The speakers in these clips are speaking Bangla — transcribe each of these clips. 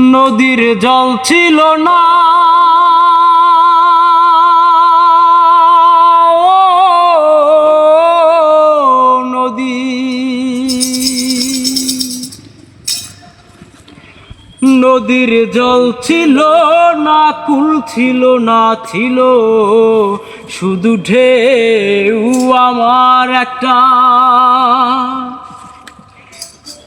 নদীর জল ছিল না। নদী। নদীর জল ছিল না, কুল ছিল না, ছিল শুধু ঢেউ আমার একটা।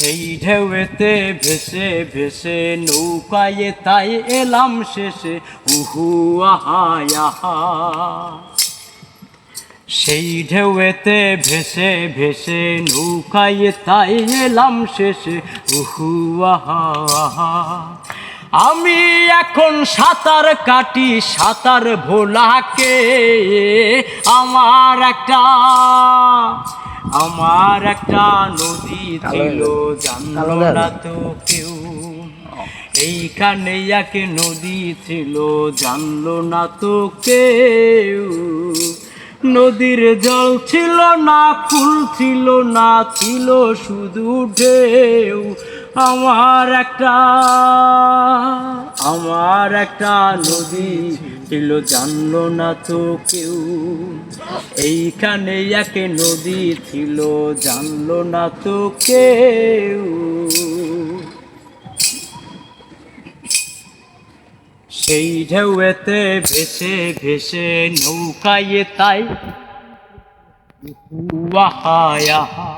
সেই ঢেউতে ভেসে ভেসে নৌকায় তাই এলাম শেষে। উহু আহা। সেই ঢেউতে ভেসে ভেসে নৌকায় তাই এলাম শেষে। উহু, আহা আহা। আমি এখন সাঁতার কাটি, সাঁতার ভোলাকে, আমার একটা আমার একটা নদী ছিল জানলো না তো কেউ। এইখানে এক নদী ছিল জানলো না তো কেউ। নদীর জল ছিল না ফুল ছিল না ছিল শুধু ঢেউ। আমার একটা আমার একটা নদী ছিল, জানলো না তো কেউ। এইখানে একে নদী ছিল, জানলো না তো কেউ। সেই ঢেউতে ভেসে ভেসে নৌকায় তাই। এখন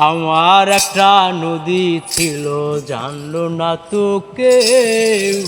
আমার একটা নদী ছিল জানলো না তো কেউ।